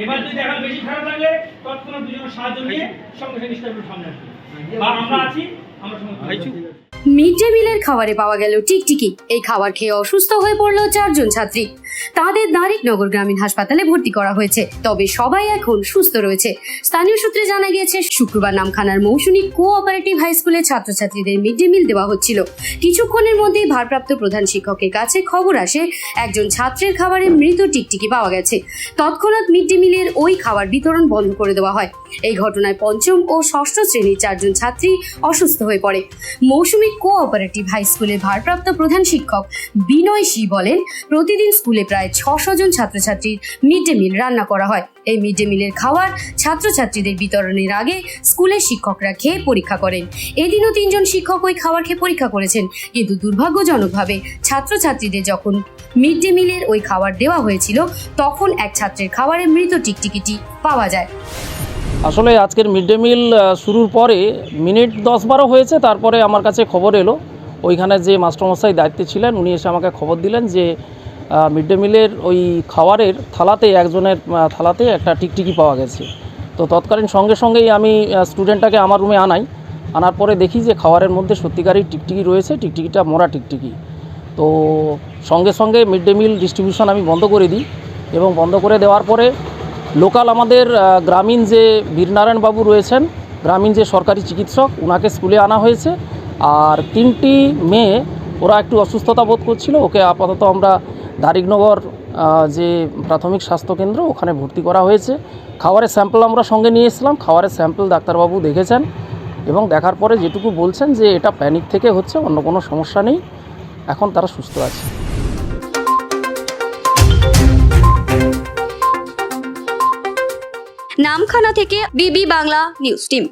এবার যদি এখন বেশি খারাপ লাগলে তৎক্ষণাৎ দুজনের সাহায্য নিয়ে সঙ্গে সঙ্গে স্টাফের সামনে আসবে। বা আমরা আছি আমরা সঙ্গে মিড ডে মিলের খাবারে পাওয়া গেল টিকটিকি। এই খাবার খেয়ে অসুস্থ হয়ে পড়ল চারজন ছাত্রী। তাদের দারিকনগর গ্রামীণ হাসপাতালে ভর্তি করা হয়েছে। তবে সবাই এখন সুস্থ রয়েছে। স্থানীয় সূত্রে জানা গিয়েছে, শুক্রবার নামখানার মৌসুমী কোঅপারেটিভ হাই স্কুলের ছাত্রছাত্রীদের মিড ডে মিল দেওয়া হচ্ছিল। কিছুক্ষণের মধ্যেই ভারপ্রাপ্ত প্রধান শিক্ষকের কাছে খবর আসে, একজন ছাত্রের খাবারে মৃত টিকটিকি পাওয়া গেছে। তৎক্ষণাৎ মিড ডে মিলের ওই খাবার বিতরণ বন্ধ করে দেওয়া হয়। এই ঘটনায় পঞ্চম ও ষষ্ঠ শ্রেণির চারজন ছাত্রী অসুস্থ হয়ে পড়ে। মৌসুমী কোঅপারেটিভ হাই স্কুলের ভারপ্রাপ্ত প্রধান শিক্ষক বিনয় শি বলেন, প্রতিদিন স্কুলে প্রায় ছশো জন ছাত্রছাত্রীর মিড ডে মিল রান্না করা হয়। এই মিড ডে মিলের খাবার ছাত্রছাত্রীদের বিতরণের আগে স্কুলের শিক্ষকরা খেয়ে পরীক্ষা করেন। এদিনও তিনজন শিক্ষক ওই খাবার খেয়ে পরীক্ষা করেছেন। কিন্তু দুর্ভাগ্যজনকভাবে ছাত্রছাত্রীদের যখন মিড ডে মিলের ওই খাবার দেওয়া হয়েছিল, তখন এক ছাত্রের খাবারে মৃত টিকটিকিটি পাওয়া যায়। আসলে আজকের মিড ডে মিল শুরুর পরে মিনিট দশ বারো হয়েছে, তারপরে আমার কাছে খবর এলো। ওইখানে যে মাস্টারমশাই দায়িত্বে ছিলেন, উনি এসে আমাকে খবর দিলেন যে মিড ডে মিলের ওই খাবারের থালাতে, একজনের থালাতে একটা টিকটিকি পাওয়া গেছে। তো তৎকালীন সঙ্গে সঙ্গেই আমি স্টুডেন্টটাকে আমার রুমে আনাই। আনার পরে দেখি যে খাবারের মধ্যে সত্যিকারই টিকটিকি রয়েছে, টিকটিকিটা মরা টিকটিকি। তো সঙ্গে সঙ্গে মিড ডে মিল ডিস্ট্রিবিউশন আমি বন্ধ করে দিই এবং বন্ধ করে দেওয়ার পরে লোকাল আমাদের গ্রামীণ যে বীরনারায়ণ বাবু রয়েছেন, গ্রামীণ যে সরকারি চিকিৎসক ওনাকে স্কুলে আনা হয়েছে। আর তিনটি মেয়ে ওরা একটু অসুস্থতা বোধ করছিল। ওকে আপাতত আমরা দারিকনগর যে প্রাথমিক স্বাস্থ্যকেন্দ্র ওখানে ভর্তি করা হয়েছে। খাবারের স্যাম্পল আমরা সঙ্গে নিয়ে এসলাম খাবারের স্যাম্পল ডাক্তারবাবু দেখেছেন এবং দেখার পরে যেটুকু বলছেন যে এটা প্যানিক থেকে হচ্ছে, অন্য কোনো সমস্যা নেই। এখন তারা সুস্থ আছে। নামখানা থেকে বিবি বাংলা নিউজ টিম।